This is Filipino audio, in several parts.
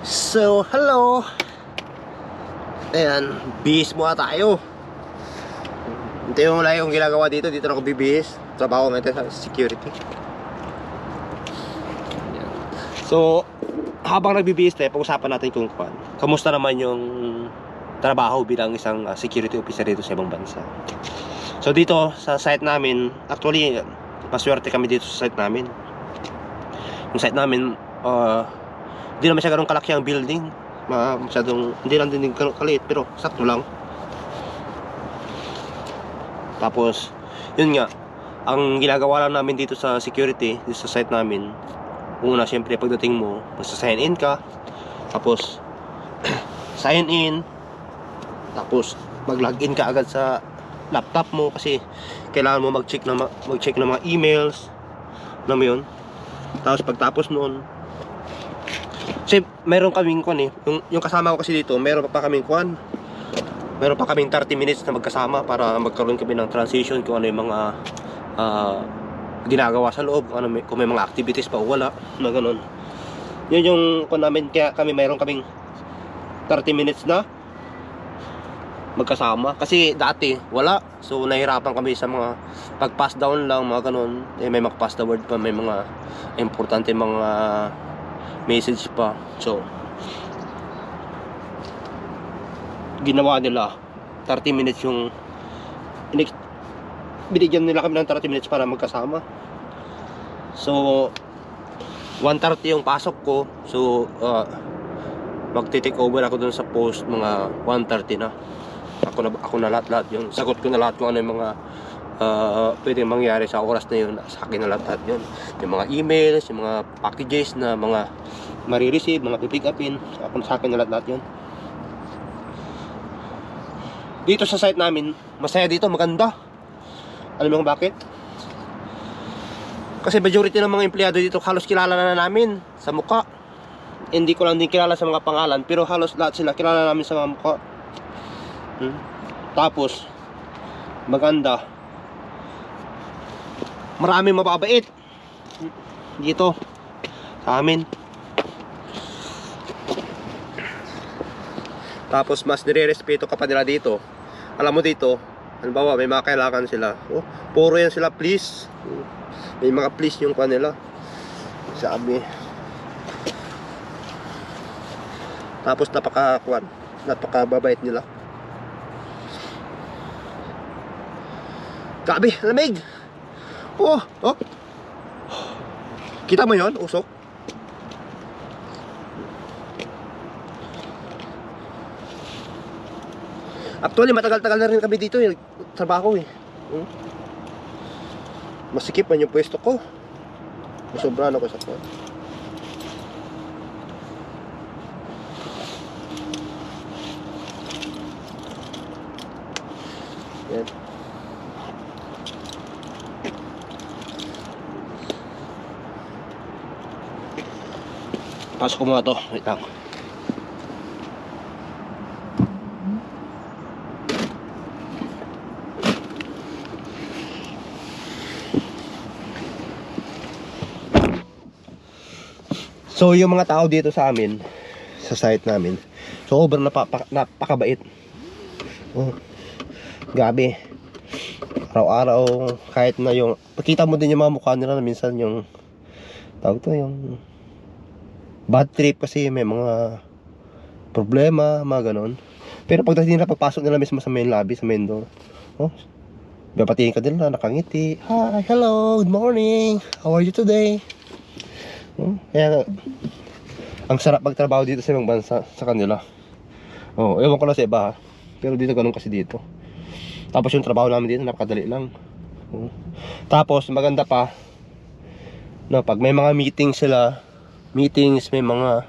So, hello! Ayan, bihis muna tayo. Ito yung wala yung ginagawa dito, dito na ako bibihis. Trabaho ngayon sa security. So, habang nagbibihis tayo, pag-usapan natin kung kwan. Kamusta naman yung trabaho bilang isang ah, security officer dito sa ibang bansa. So dito sa site namin, actually maswerte kami dito sa site namin. Yung site namin, uh, hindi naman siya ganun kalaki ang building. Ma masyadong, hindi lang din ganun kaliit, pero sakto lang. Tapos, yun nga, ang ginagawa lang namin dito sa security, dito sa site namin, una, syempre, pagdating mo, magsa-sign in ka, tapos, sign in, tapos, mag-login ka agad sa laptop mo kasi kailangan mo mag-check na mag-check ng mga emails alam mo yun tapos pagtapos noon meron kaming kwan eh. Yung, yung kasama ko kasi dito meron pa, kaming kwan. Meron pa kaming 30 minutes na magkasama para magkaroon kami ng transition kung ano yung mga ah, ginagawa sa loob kung, ano, may, kung may mga activities pa o wala na ganun. Yun yung kwan namin kaya kami meron kaming 30 minutes na magkasama. Kasi dati wala. So nahirapan kami sa mga pag pass down lang mga ganun. Eh, may mga pass the word pa may mga importante mga message pa. So ginawa nila 30 minutes yung binigyan nila kami ng 30 minutes para magkasama. So 1.30 yung pasok ko. So uh, magti-take over ako dun sa post mga 1.30 na. Ako na ako na lahat lahat yun sagot ko na lahat kung ano yung mga uh, pwedeng mangyari sa oras na yun sa akin na lahat yun. Yung mga emails yung mga packages na mga marireceive mga pipick upin ako sa akin na lahat yun. Dito sa site namin masaya dito maganda. Alam mo bakit? Kasi majority ng mga empleyado dito halos kilala na namin sa mukha. Hindi ko lang din kilala sa mga pangalan pero halos lahat sila kilala namin sa mga mukha. Hmm? Tapos, maganda. Maraming mababait. Dito. Sa amin. Tapos, mas nire-respeto ka pa nila dito. Alam mo dito, halimbawa, may mga kailangan sila. Oh, puro yan sila, please. May mga please yung kanila. Sabi. Tapos, napaka, kwan, napakababait nila. Grabe, lamig. Oh, oh. Kita mo 'yon, usok? Actually, matagal-tagal na rin kami dito eh. Trabaho eh. Hmm? Masikip man yung pwesto ko. Masobrahan ako sa ko. Yan. Pasok ko muna to. Wait lang. So, yung mga tao dito sa amin, sa site namin, sobrang napapa, napakabait. Oh, gabi. Araw-araw, kahit na yung, pakita mo din yung mga mukha nila na minsan yung, tawag to, yung bad trip kasi may mga problema, mga ganon. Pero pagdating nila, pagpasok nila mismo sa main lobby, sa main door, oh, babatiin ka nila, nakangiti. Hi, hello, good morning. How are you today? Oh, kaya, ang sarap magtrabaho dito sa ibang bansa, sa kanila. Oh, ewan ko lang sa iba ha. Pero dito ganun kasi dito. Tapos yung trabaho namin dito, napakadali lang. Oh. Tapos, maganda pa, no, pag may mga meeting sila, meetings, may mga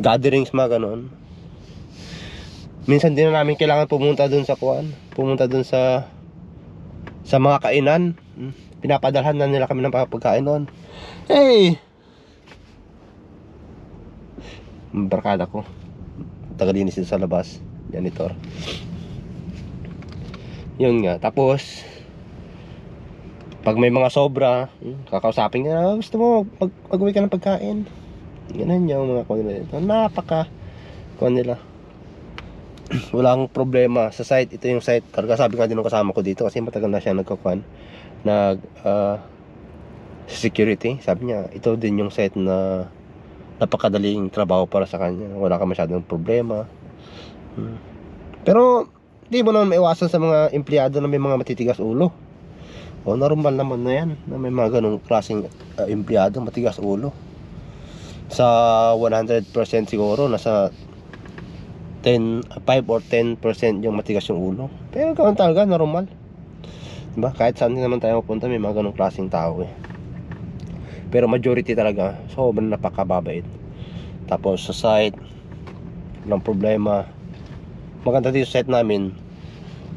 gatherings, mga ganon. Minsan din na namin kailangan pumunta dun sa kuan, pumunta dun sa sa mga kainan. Pinapadalhan na nila kami ng pagkain noon. Hey! Barkada ko. Tagalinis din sa labas. Janitor. Yun nga. Tapos, pag may mga sobra, hmm, kakausapin niya, "Ah, gusto mo, pag, pag-uwi ka ng pagkain. Ganun yung mga kuwan nila dito. Napaka kuwan nila. Walang problema sa site. Ito yung site. Talaga sabi nga din ng kasama ko dito kasi matagal na siya nagkakuan. Nag ah, security. Sabi niya, ito din yung site na napakadaling trabaho para sa kanya. Wala ka masyadong problema. Hmm. Pero, di mo naman maiwasan sa mga empleyado na may mga matitigas ulo. O, normal naman na yan, na may mga ganong klaseng uh, empleyado, matigas ulo. Sa 100% siguro, nasa 10, 5 or 10% yung matigas yung ulo. Pero ganun talaga, normal. Diba? Kahit saan naman tayo mapunta, may mga ganong klaseng tao eh. Pero majority talaga, sobrang napakababait. Tapos sa site, walang problema. Maganda dito sa site namin,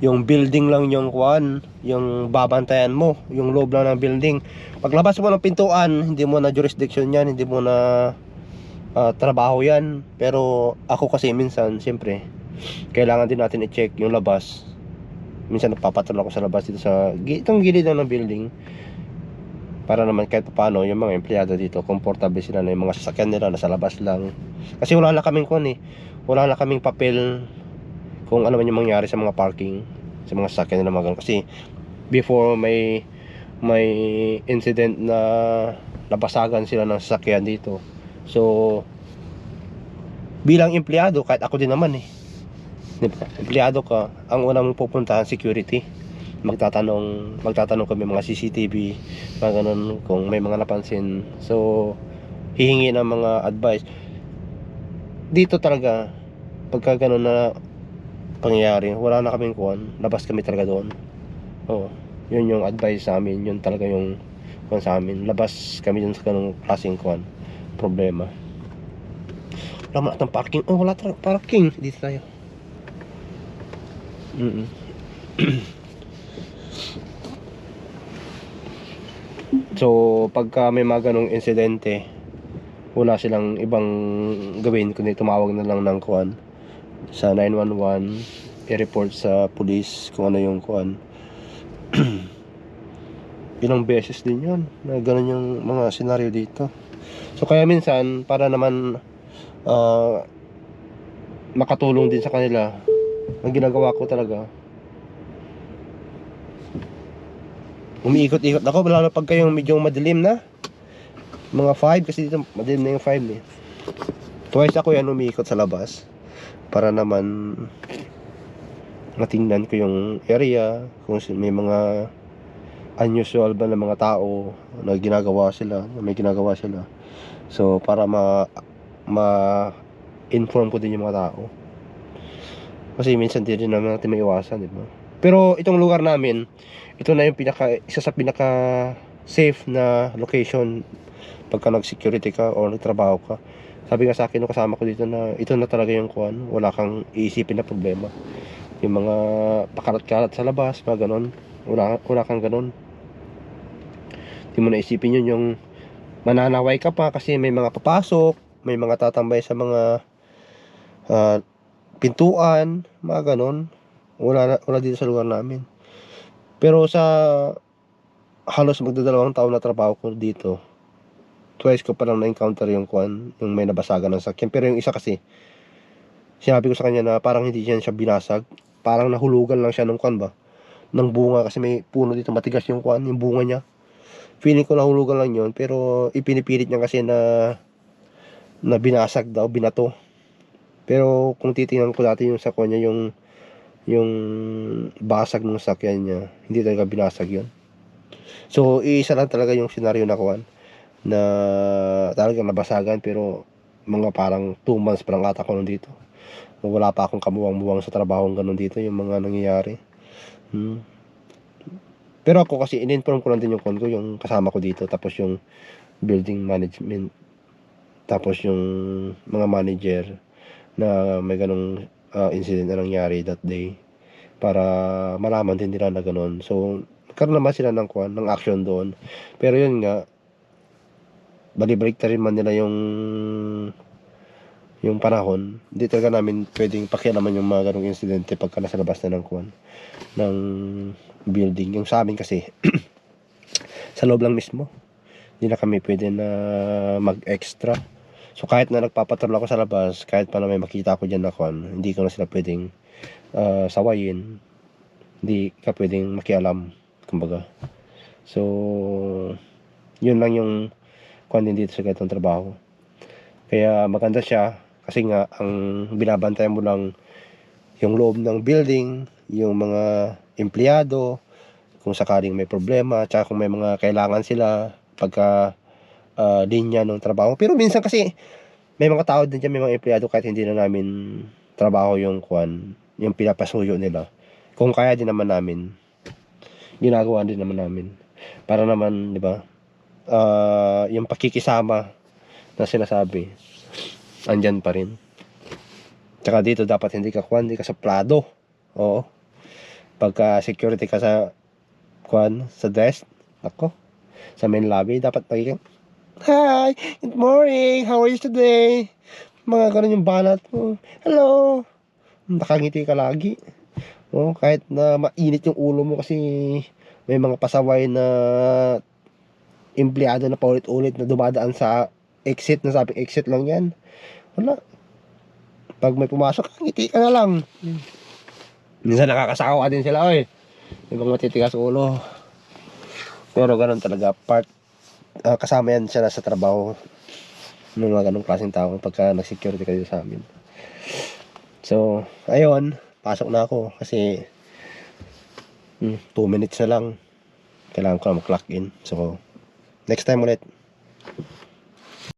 yung building lang yung kuan, yung babantayan mo, yung loob lang ng building. Paglabas mo ng pintuan, hindi mo na jurisdiction yan, hindi mo na ah, trabaho yan. Pero ako kasi minsan, siyempre, kailangan din natin i-check yung labas. Minsan napapatron ako sa labas dito sa itong gilid ng building para naman kahit paano yung mga empleyado dito komportable sila na yung mga sasakyan nila nasa labas lang kasi wala na kaming kun eh wala na kaming papel kung ano man yung mangyari sa mga parking sa mga sasakyan nila mga kasi before may may incident na nabasagan sila ng sasakyan dito. So bilang empleyado kahit ako din naman eh. Empleyado ka ang una mong pupuntahan security. Magtatanong magtatanong kami mga CCTV mga ganun kung may mga napansin. So hihingi ng mga advice. Dito talaga pagka ganun na pangyayari. Wala na kaming kuhan labas kami talaga doon. Oo. Yun yung advice sa amin. Yun talaga yung kuhan sa amin. Labas kami dun sa ganung klaseng kuhan problema. Wala man atang parking. Oh wala talaga parking. Dito tayo. Mm So, pagka may mga ganong insidente, wala silang ibang gawin kundi tumawag na lang ng kuan sa 911, i-report sa police kung ano yung kuan. Ilang beses din yun na ganun yung mga senaryo dito. So, kaya minsan, para naman ah, makatulong din sa kanila, ang ginagawa ko talaga, umiikot-ikot ako lalo pag kayong medyo madilim na mga 5 kasi dito madilim na yung 5 eh twice ako yan umiikot sa labas para naman natingnan ko yung area kung may mga unusual ba na mga tao na ginagawa sila na may ginagawa sila. So para ma ma inform ko din yung mga tao. Kasi minsan din naman natin maiwasan di pero itong lugar namin ito na yung pinaka isa sa pinaka safe na location pagka nag-security ka o nagtrabaho ka. Sabi nga sa akin nung kasama ko dito na ito na talaga yung kuan, wala kang iisipin na problema. Yung mga pakalat-kalat sa labas, mga ganon, wala, wala kang ganon. Hindi mo na isipin yun yung mananaway ka pa kasi may mga papasok, may mga tatambay sa mga ah, pintuan, mga ganon. Wala, wala dito sa lugar namin. Pero sa halos magdadalawang taon na trabaho ko dito, twice ko pa lang na-encounter yung kwan, yung may nabasagan ng sakyan. Pero yung isa kasi, sinabi ko sa kanya na parang hindi yan siya binasag. Parang nahulugan lang siya ng kwan ba? Ng bunga kasi may puno dito matigas yung kwan, yung bunga niya. Feeling ko nahulugan lang yun, pero ipinipilit niya kasi na na binasag daw, binato. Pero kung titingnan ko dati yung sa kanya, yung yung basag ng sakyan niya, hindi talaga binasag yun. So, iisa lang talaga yung senaryo na kuwan na talagang nabasagan pero mga parang 2 months pa lang ata ako nandito. Wala pa akong kamuwang-muwang sa trabaho ganun dito yung mga nangyayari. Hmm. Pero ako kasi in-inform ko lang din yung kon ko, yung kasama ko dito tapos yung building management tapos yung mga manager na may ganong uh, incident na nangyari that day para malaman din nila na ganun. So, nagkaroon naman sila ng, kuwan, ng action doon. Pero yun nga, balibalik na rin man nila yung yung panahon. Hindi talaga namin pwedeng pakialaman yung mga ganong insidente pagka nasa labas na ng kuwan ng building. Yung sa amin kasi, sa loob lang mismo. Hindi na kami pwede na mag-extra. So kahit na nagpapatrol ako sa labas, kahit pa na may makita ko dyan na kwan, hindi ko na sila pwedeng ah, sawayin. Hindi ka pwedeng makialam, kumbaga. So, yun lang yung kwan din dito sa ganitong trabaho. Kaya maganda siya kasi nga ang binabantayan mo lang yung loob ng building, yung mga empleyado, kung sakaling may problema, tsaka kung may mga kailangan sila pagka ah, linya ng trabaho. Pero minsan kasi may mga tao din dyan, may mga empleyado kahit hindi na namin trabaho yung kwan, yung pinapasuyo nila. Kung kaya din naman namin, ginagawa din naman namin. Para naman, di ba, ah, yung pakikisama na sinasabi, andyan pa rin. Tsaka dito dapat hindi ka kwan, hindi ka saplado. Oo. Pagka security ka sa kwan, sa desk, ako, sa main lobby, dapat magiging, Hi! Good morning! How are you today? Mga ganun yung banat mo. Hello! Nakangiti ka lagi. Oh, kahit na mainit yung ulo mo kasi may mga pasaway na empleyado na paulit-ulit na dumadaan sa exit na sabing exit lang yan. Wala. Pag may pumasok, ngiti ka na lang. Minsan nakakasawa din sila, oy. Mga matitigas ulo. Pero ganun talaga, part ah, kasama yan siya sa trabaho ng mga ganong klaseng tao pagka nag-security kayo sa amin. So, ayun, pasok na ako kasi 2 minutes na lang. Kailangan ko na mag-clock in. So, next time ulit.